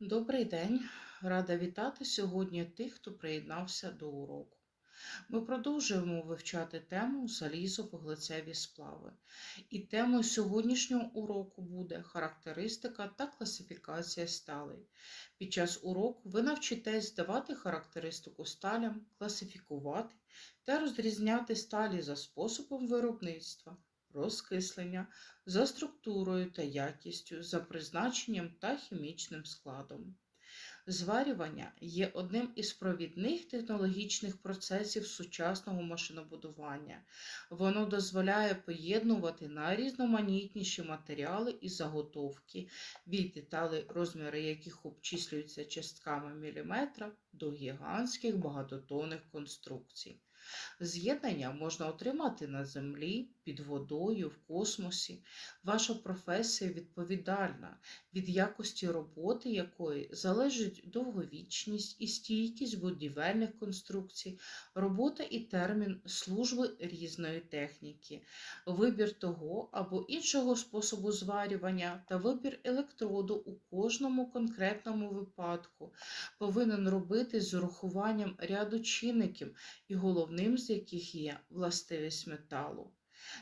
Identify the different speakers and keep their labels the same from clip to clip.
Speaker 1: Добрий день! Рада вітати сьогодні тих, хто приєднався до уроку. Ми продовжуємо вивчати тему залізо-вуглецеві сплави. І темою сьогоднішнього уроку буде характеристика та класифікація сталей. Під час уроку ви навчитесь давати характеристику сталям, класифікувати та розрізняти сталі за способом виробництва, розкислення, за структурою та якістю, за призначенням та хімічним складом. Зварювання є одним із провідних технологічних процесів сучасного машинобудування. Воно дозволяє поєднувати найрізноманітніші матеріали і заготовки від деталей, розміри яких обчислюються частками міліметра до гігантських багатотонних конструкцій. З'єднання можна отримати на землі, під водою, в космосі. Ваша професія відповідальна, від якості роботи якої залежить довговічність і стійкість будівельних конструкцій, робота і термін служби різної техніки, вибір того або іншого способу зварювання та вибір електроду у кожному конкретному випадку повинен робити з урахуванням ряду чинників і головним з яких є властивість металу.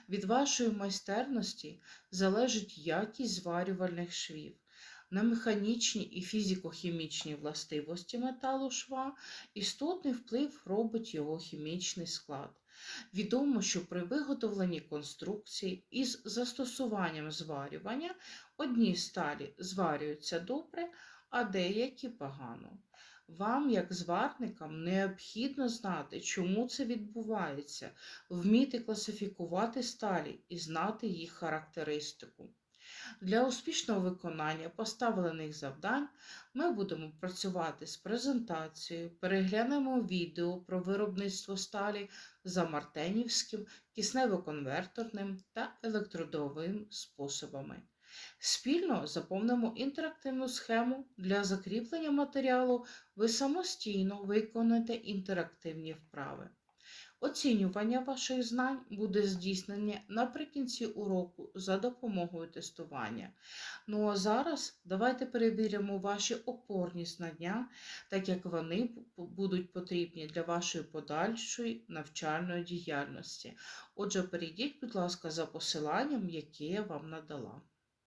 Speaker 1: Від вашої майстерності залежить якість зварювальних швів. На механічні і фізико-хімічні властивості металу шва істотний вплив робить його хімічний склад. Відомо, що при виготовленні конструкції із застосуванням зварювання одні сталі зварюються добре, а деякі погано. Вам, як зварникам, необхідно знати, чому це відбувається, вміти класифікувати сталі і знати їх характеристику. Для успішного виконання поставлених завдань ми будемо працювати з презентацією, переглянемо відео про виробництво сталі за мартенівським, киснево-конверторним та електродовим способами. Спільно заповнимо інтерактивну схему для закріплення матеріалу. Ви самостійно виконаєте інтерактивні вправи. Оцінювання ваших знань буде здійснене наприкінці уроку за допомогою тестування. Ну а зараз давайте перевіримо ваші опорні знання, так як вони будуть потрібні для вашої подальшої навчальної діяльності. Отже, перейдіть, будь ласка, за посиланням, яке я вам надала.